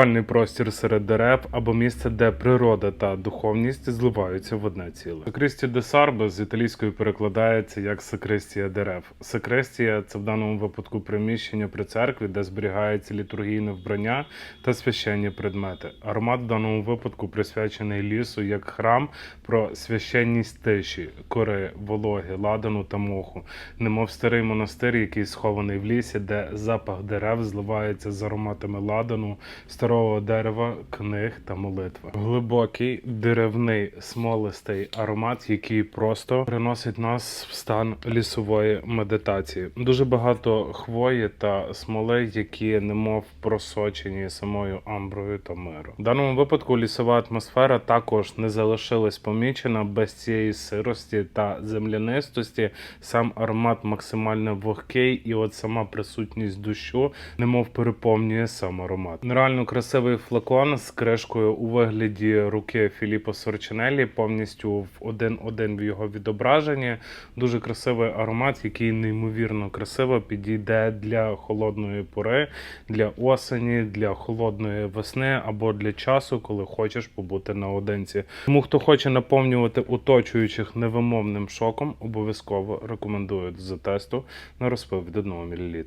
Спальний простір серед дерев або місце, де природа та духовність зливаються в одне ціле. Сакристі де Сарбе з італійської перекладається як сакристія дерев. Сакристія це в даному випадку приміщення при церкві, де зберігається літургійне вбрання та священні предмети. Аромат в даному випадку присвячений лісу як храм про священність тиші, кори, вологи, ладану та моху, немов старий монастир, який схований в лісі, де запах дерев зливається з ароматами ладану, старого дерева, книг та молитви. Глибокий деревний смолистий аромат, який просто приносить нас в стан лісової медитації. Дуже багато хвої та смоли, які немов просочені самою амброю та миру. В даному випадку лісова атмосфера також не залишилась помічена без цієї сирості та землянистості. Сам аромат максимально вогкий, і от сама присутність дощу, немов переповнює сам аромат. Нереально красивий флакон з кришкою у вигляді руки Філіппо Сорчинелі, повністю в один-один в його відображенні. Дуже красивий аромат, який неймовірно красиво підійде для холодної пори, для осені, для холодної весни або для часу, коли хочеш побути наодинці. Тому хто хоче наповнювати оточуючих невимовним шоком, обов'язково рекомендую за тесту на розпив від 1 мл.